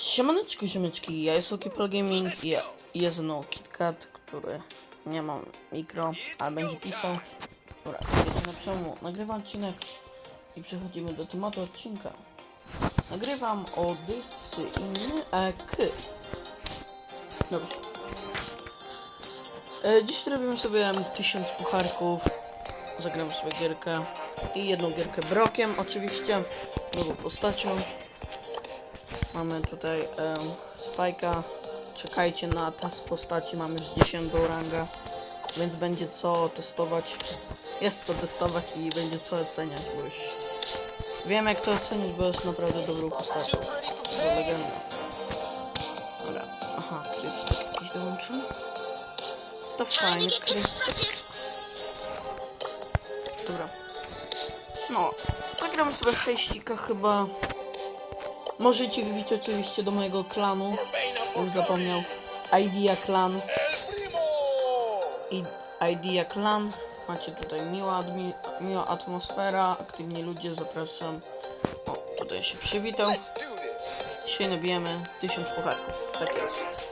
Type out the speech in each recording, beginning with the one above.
Siemaneczko, ziomeczki, ja jest Okipol Gaming i jest no KitKat, który nie ma mikro, ale będzie pisał. Dobra, na przemu, nagrywam odcinek i przechodzimy do tematu odcinka. Nagrywam o dycy inny ek. Dobrze. E, dziś robimy sobie 1000 pucharków, zagramy sobie gierkę i jedną gierkę brokiem oczywiście, nową postacią. Mamy tutaj um, Spajka. Czekajcie na test postaci, mamy już 10 rangę, więc będzie co testować. Jest co testować i będzie co oceniać, bo już wiem jak to ocenić, bo jest naprawdę dobrą postacią. To legenda. Dobra, aha, Krystek jakiś dołączył. To fajnie, Krystek. Dobra. No, zagramy sobie hejścika chyba. Możecie wbić oczywiście do mojego klanu. Już zapomniał. Idea Clan. I Idea Clan. Macie tutaj miła, miła atmosfera, aktywni ludzie, zapraszam. O, tutaj się przywitał. Dzisiaj nabijemy 1000 pucharków. Tak jest.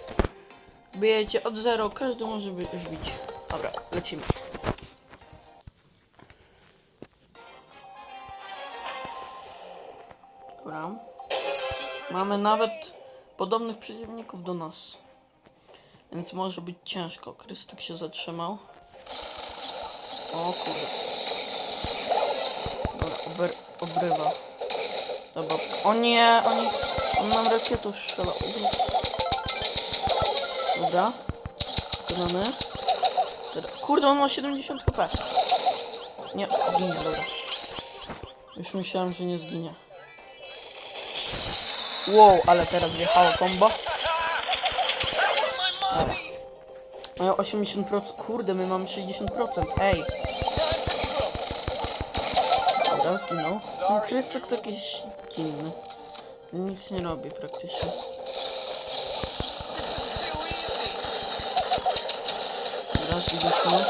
Bijecie od zero, każdy może by już bić. Dobra, lecimy. Mamy nawet podobnych przeciwników do nas. Więc może być ciężko. Krystek się zatrzymał. O kurde. Dobra, ober, obrywa. Dobra. O nie, oni... On nam rakietą strzela. Dobra. Gramy. Kurde, on ma 70 HP. Nie, zginie, dobra. Już myślałem, że nie zginie. Wow, ale teraz wjechało. Dobra. Mają 80%. Kurde, my mamy 60%. Ej. Dobra, zginął. Ten krystek to jakiś inny. Nic nie robi praktycznie. Dobra, zbiliśmy.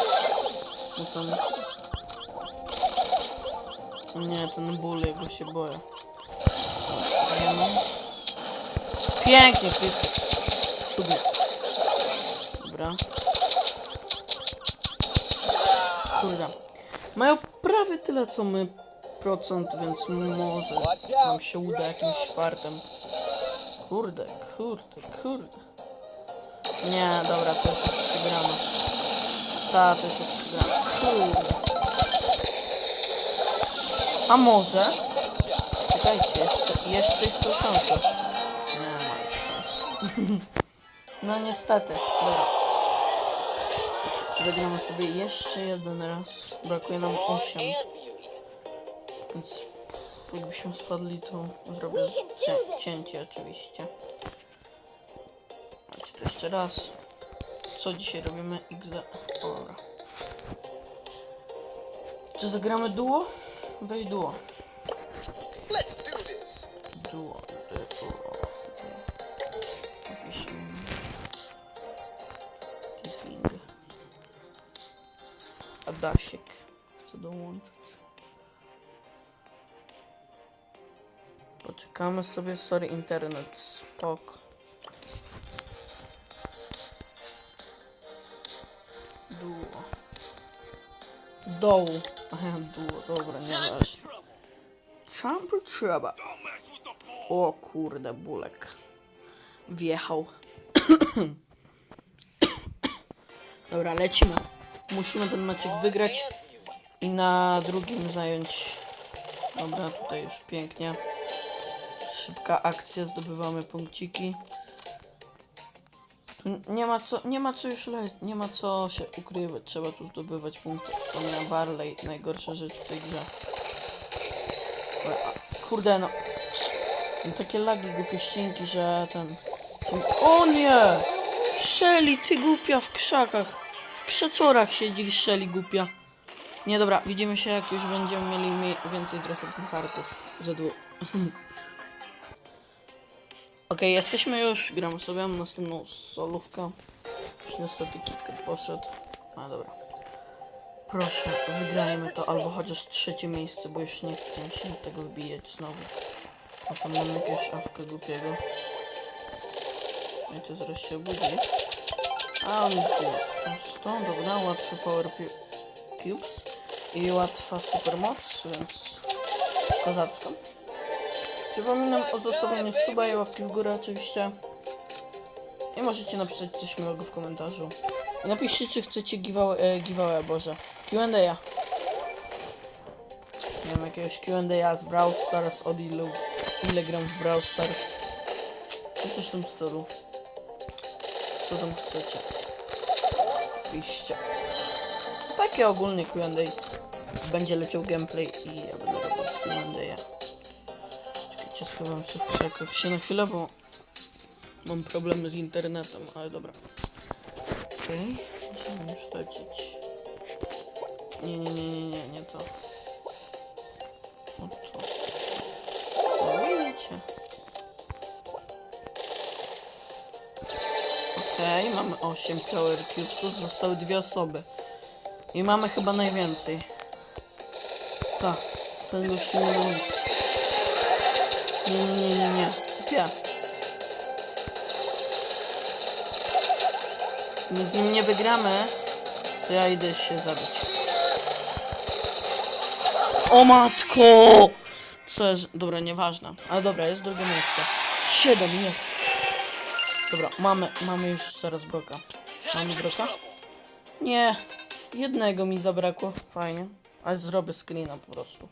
No tam... Nie, ten ból, jego się boję. Dobra, Pięknie, Krystek. Cudnie. Dobra. Kurde. Mają prawie tyle co my procent, więc może nam się uda jakimś czwartym. Kurde, kurde, kurde. Nie, dobra, to jest przegrana. Ta, to jest przegrana. Kurde. A może? Czekajcie, jeszcze, jeszcze jest to szansa. No niestety, dobra. Zagramy sobie jeszcze jeden raz. Brakuje nam 8. Więc jakbyśmy spadli, to zrobię cię, cięcie oczywiście. Znaczy to jeszcze raz. Co dzisiaj robimy? XD. Dobra. Czy zagramy duo? Weź. Duo, duo. Adasiek. Co dołączyć? Poczekamy sobie, sorry internet, spok. Duo. Dołu. Aha, duo, dobra, nieważne. Sam potrzeba. O kurde, bulek. Wjechał. Dobra, lecimy. Musimy ten meczek wygrać i na drugim zająć. Dobra, tutaj już pięknie. Szybka akcja, zdobywamy punkciki. Tu Nie ma co, nie ma co już le, nie ma co się ukrywać, trzeba tu zdobywać punkty. To nie Barley, najgorsza rzecz w tej grze. Kurde no. Mam takie lagi głupie ścięki, że ten... O nie! Shelly, ty głupia w krzakach. Krzaczorach siedzi Shelly głupia. Nie dobra, widzimy się jak już będziemy mieli mi więcej trochę pucharków. Ze dwóch. Okej, jesteśmy już. Gramy sobie następną solówkę. Już niestety KitKat poszedł. A dobra. Proszę, wygrajmy to albo chociaż trzecie miejsce, bo już nie chcę się tego wbijać znowu. A tam mam jakiegoś awkę głupiego. Wiecie, zaraz się obudzi. A prosto, dobra, łatwy power cubes i łatwa supermoc, więc kozacko. Przypominam o zostawieniu suba i łapki w górę oczywiście. I możecie napisać coś miłego w komentarzu. I napiszcie, czy chcecie e, giveaway Boże, Q&A. Nie wiem, jakiegoś Q&A z Brawl Stars, od ilu, ile gram w Brawl Stars. Czy coś w tym stylu. Co tam chcecie? Piszcie. Takie ogólnie Q&A. Będzie leciał gameplay i ja będę robił Q&A. Czekajcie, schowam się w się na chwilę, bo mam problemy z internetem, ale dobra. Okej, musimy już lecieć. Nie, nie, nie, nie, nie, nie to. O to. Mamy 8 Power Cubesów, zostały dwie osoby. I mamy chyba najwięcej. Tak, ten gościu nie ma nic. Nie, nie, nie, nie, nie. Gdzie? My z nim nie wygramy, to ja idę się zabić. O matko! Co jest? Dobra, nieważne. Ale dobra, jest drugie miejsce. Siedem, jest. Dobra, mamy, mamy już zaraz broka. Mamy broka? Nie, jednego mi zabrakło. Fajnie. Ale zrobię screena po prostu.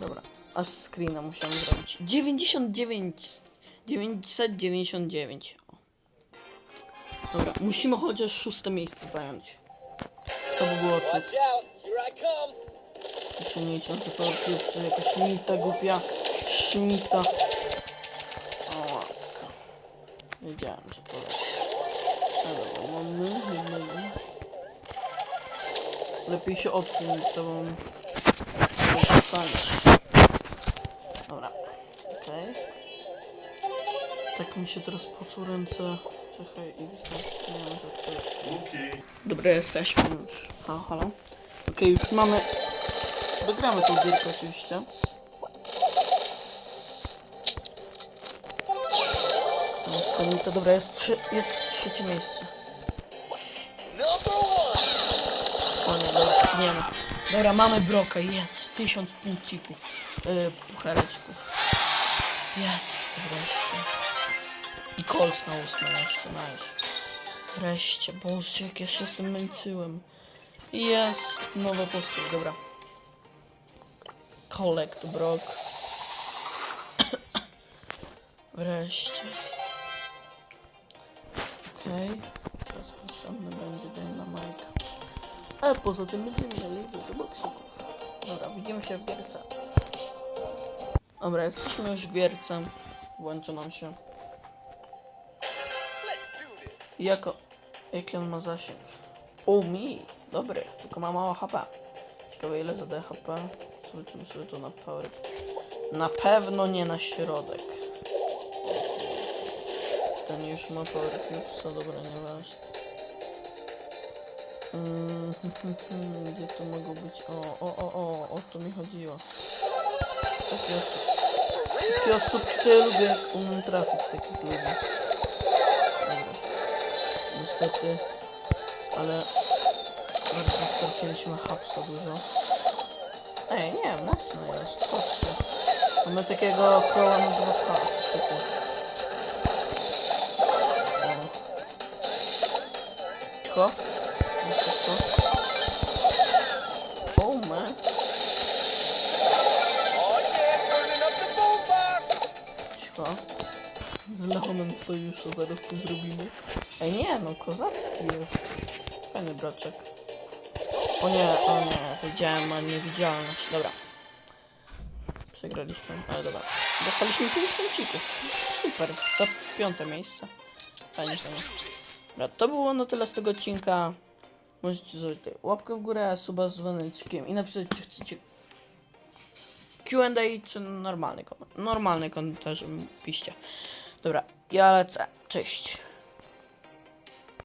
Dobra, a screena musiałem zrobić. 99. 999. O. Dobra, musimy chociaż szóste miejsce zająć. To by było cud. Come. Osiągnięcie Power Cubes, jakaś szmita głupia. Szmita. Wiedziałem, że to. No dobra, mamy jednego. Lepiej się odsuń, to dostaniesz. Dobra, okej. Tak mi się teraz pocą ręce. Czekaj, X, nie wiem, to jest. Dobra, jesteśmy już. Halo, halo. Okej, już mamy Wygramy tą gierkę oczywiście. No, to dobra, jest, trzy, jest trzecie miejsce. One. O nie, dobra, nie ma. Dobra, mamy brokę, jest. Tysiąc punkcików. Yy, puchareczków. Jest, wreszcie. I kolt na ósme jeszcze, nice. Wreszcie, boże, jak ja się z tym męczyłem. Jest, nowe postać, dobra. Collect Brock. Wreszcie. Okej. Teraz następny będzie Dynamite. A poza tym będziemy mieli dużo boksików. Dobra, widzimy się w gierce. Dobra, jesteśmy już w gierce. Włączy nam się. Jako... Jaki on ma zasięg? O mi! Dobry, tylko ma mało HP. Ciekawe ile zadaje HP. Zobaczymy sobie to na power. Na pewno nie na środek. Ten już ma power cubesa, dobra, nieważne. Mm, gdzie to mogło być? O, o, o, o, o to mi chodziło. Takie osób, takie osób, które lubię, jak umiem trafić takich ludzi. Dobra. Niestety, ale bardzo straciliśmy hapsa dużo. Ej, nie, mocno jest, patrzcie. Mamy takiego koła na 2H, typu. Cicho. Cicho. O, man. Yeah, turning up the boombox. Cicho. Z Leonem sojuszu zaraz to zrobimy. Ej, nie, no kozacki jest. Fajny broczek. O nie, o nie, widziałem ma niewidzialność. Dobra. Przegraliśmy, ale dobra. Dostaliśmy 5 punkcików. Super, to piąte miejsce. Fajnie, fajnie. Dobra, to było na tyle z tego odcinka. Możecie zrobić łapkę w górę, suba z dzwoneczkiem i napisać, czy chcecie Q&A czy normalny komentarz. Normalny komentarz piszcie. Dobra, ja lecę. Cześć.